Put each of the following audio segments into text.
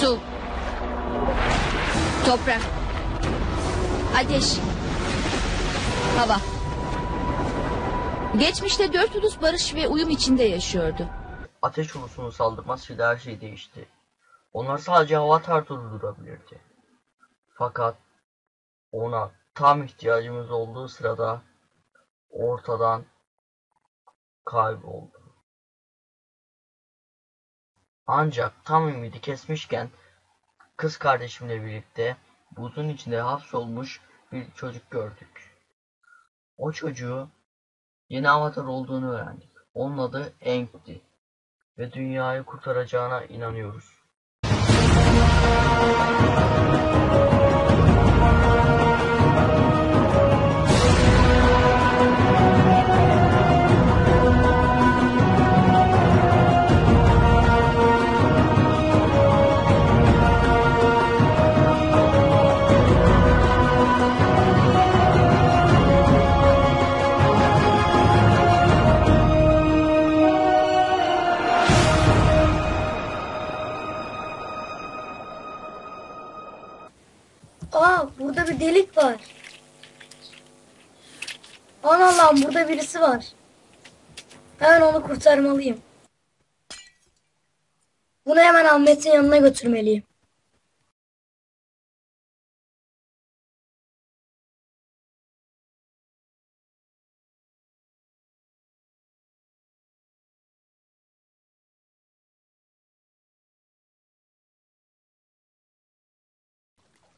Su. Toprak. Ateş. Hava. Geçmişte dört ulus barış ve uyum içinde yaşıyordu. Ateş ulusunun saldırmasıyla her şey değişti. Onlar sadece hava tartını durabilirdi. Fakat ona tam ihtiyacımız olduğu sırada ortadan kayboldu. Ancak tam ümidi kesmişken kız kardeşimle birlikte buzun içinde hapsolmuş bir çocuk gördük. O çocuğu yeni avatar olduğunu öğrendik. Onun adı Aang'ti ve dünyayı kurtaracağına inanıyoruz. Aman Allah'ım burada birisi var. Hemen onu kurtarmalıyım. Bunu hemen Ahmet'in yanına götürmeliyim.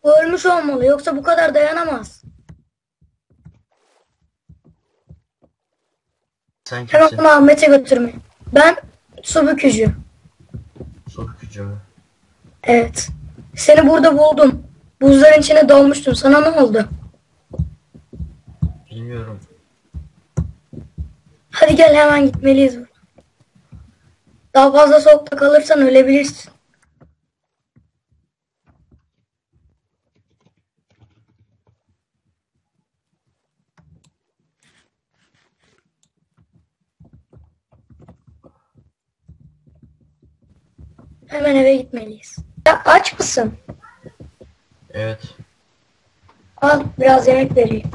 Ölmüş olmalı yoksa bu kadar dayanamaz. Sen Hemen kimsin? bunu Ahmet'e götürme. Ben su bükücü. Gücü mü? Evet. Seni burada buldum. Buzların içine dolmuştun. Sana ne oldu? Bilmiyorum. Hadi gel hemen gitmeliyiz. buradan. Daha fazla soğukta kalırsan ölebilirsin. Hemen eve gitmeliyiz. Ya aç mısın? Evet. Al biraz yemek vereyim.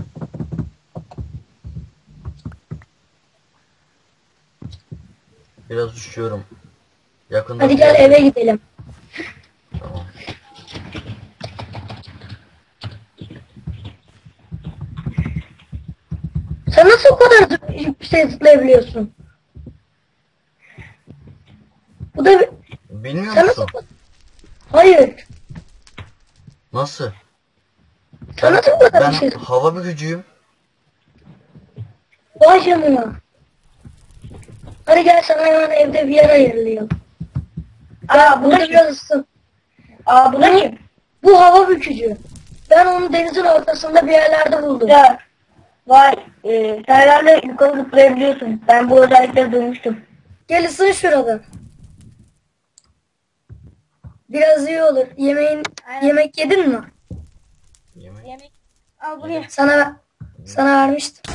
Biraz üşüyorum. Yakında Hadi gel eve gidelim. Tamam. Sen nasıl o kadar yüksek zıplayabiliyorsun? Bu da Bilmiyor musun? Hayır. Nasıl? Bu kadar ben yüksek hava bir gücüyüm. Vay canına. Hadi gel sana hemen evde bir yer ayarlayalım. Aa, bu da biraz ısın. Aa, bu da kim? Bu hava bükücü. Ben onu denizin ortasında bir yerlerde buldum. Ya vay e, herhalde yukarı zıplayabiliyorsun. Ben bu özellikleri duymuştum. Gel ısın şurada. Biraz iyi olur. Yemeğin yemek yedin mi? Yemek Yemek al bunu ye. Sana sana vermiştim.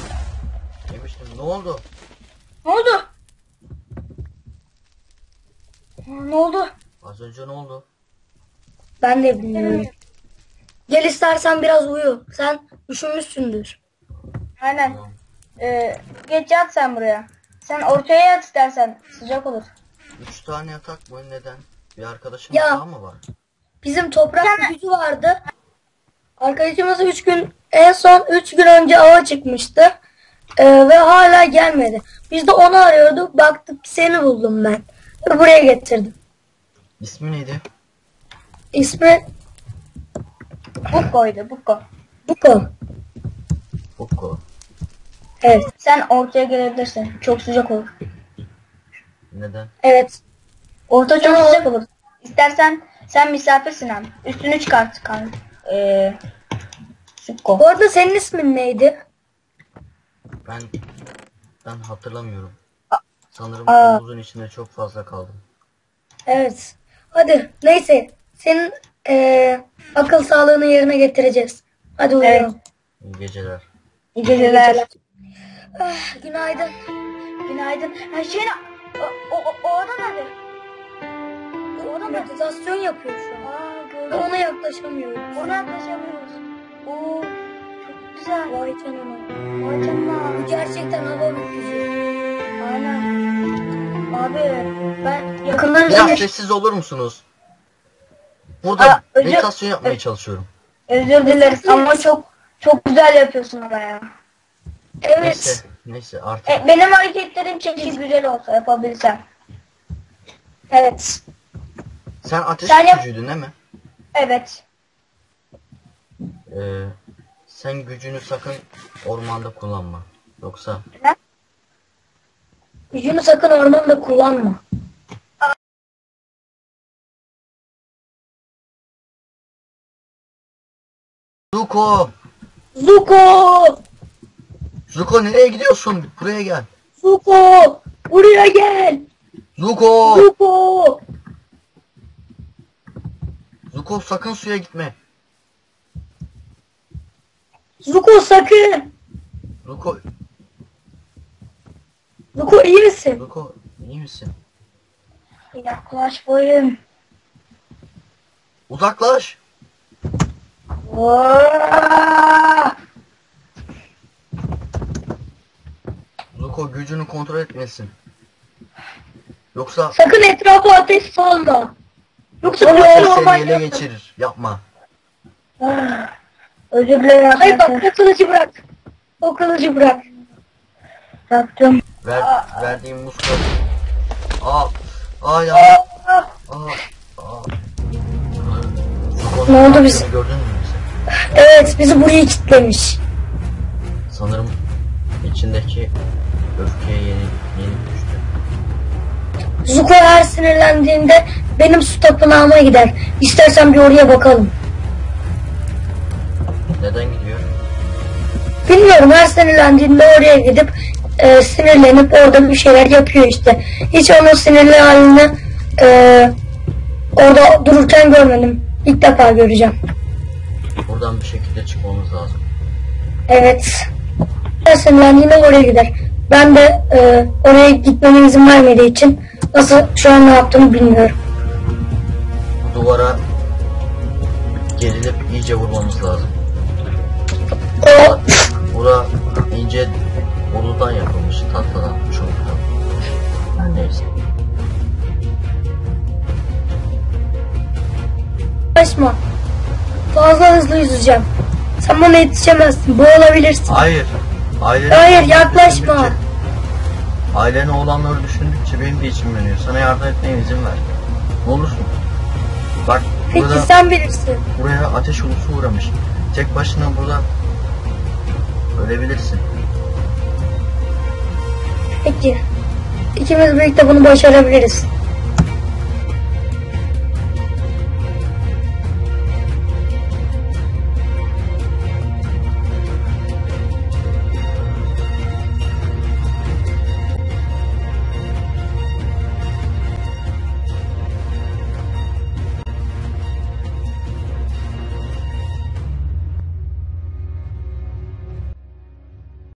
yemiştim. Ne oldu? Ne oldu? Ne oldu? Az önce ne oldu? Ben de bilmiyorum. Gel istersen biraz uyu. Sen üşümüşsündür. Aynen. Ee, geç yat sen buraya. Sen ortaya yat istersen sıcak olur. Üç tane yatak mı? Neden? Bir arkadaşın Ya. daha mı var? Bizim toprak gücü vardı. Arkadaşımız 3 gün en son 3 gün önce ava çıkmıştı. Ee, ve hala gelmedi. Biz de onu arıyorduk. Baktık seni buldum ben. Ve buraya getirdim. İsmi neydi? İsmi Bukko'ydu Bukko. Buko. Bukko. Evet. Sen ortaya gelebilirsin. Çok sıcak olur. Neden? Evet. Orta çok sıcak olur. İstersen sen misafirsin hem. Üstünü çıkart kan. Ee, Bukko. Bu arada senin ismin neydi? Ben ben hatırlamıyorum. Sanırım Aa. havuzun içinde çok fazla kaldım. Evet. Hadi neyse. Senin eee, akıl sağlığını yerine getireceğiz. Hadi uyuyalım. İyi geceler. İyi geceler. Ah, günaydın. Günaydın. Her şeyin... O, o, o, o oda nerede? O adam meditasyon yapıyor şu an. Aa Ve ona yaklaşamıyoruz. Ona yaklaşamıyoruz. Oo çok güzel. Vay canına. Vay canına. Bu gerçekten hava öküzü. Aynen. Abi ben yakından Biraz sessiz olur musunuz? Burada Aa, özür- meditasyon yapmaya çalışıyorum. Özür dileriz ama çok çok güzel yapıyorsun ama ya. Evet. Neyse, neyse artık. E, benim hareketlerim çeşit güzel olsa yapabilsem. Evet. Sen ateş yap- gücüydün değil mi? Evet. Ee, sen gücünü sakın ormanda kullanma. Yoksa Gücünü sakın ormanda kullanma. Zuko! Zuko! Zuko nereye gidiyorsun? Buraya gel. Zuko! Buraya gel! Zuko! Zuko! Zuko sakın suya gitme. Zuko sakın! Zuko, Zuko iyi misin? Zuko iyi misin? Yaklaş boyum. Uzaklaş. Vaa! Zuko gücünü kontrol etmesin. Yoksa Sakın etrafa ateş salma. Yoksa Oğlum, bütün seni ele geçirir. Yapma. Ah, Özür dilerim Hayır bak arkadaşlar. o kılıcı bırak. O kılıcı bırak. Yaptım. Ver, verdiğim muz. Aa, aa ya. Ah, Aa, aa. Zuko'nun Ne oldu bize? Gördün mü bizi? Evet bizi buraya kilitlemiş. Sanırım içindeki öfkeye yeni, yeni düştü. Zuko her sinirlendiğinde benim su tapınağıma gider. İstersen bir oraya bakalım. Neden gidiyor? Bilmiyorum her sinirlendiğinde oraya gidip e, sinirlenip orada bir şeyler yapıyor işte. Hiç onun sinirli halini e, orada dururken görmedim. İlk defa göreceğim. Buradan bir şekilde çıkmamız lazım. Evet. Her sinirlendiğinde oraya gider. Ben de e, oraya gitmeme izin vermediği için nasıl şu an ne yaptığını bilmiyorum. Duvara gerilip iyice vurmamız lazım. Bura ince borudan yapılmış tahtadan, çubuktan. Her neyse. Yaklaşma. Fazla hızlı yüzeceğim. Sen bana yetişemezsin. Boğulabilirsin. Hayır. Aileni Hayır, yaklaşma. düşündükçe- Ailene olanları düşündükçe benim de içim yanıyor. Sana yardım etmeye izin ver. Ne olursun. Bak Peki burada, sen bilirsin. buraya ateş ulusu uğramış. Tek başına burada ölebilirsin. Peki. İkimiz birlikte bunu başarabiliriz.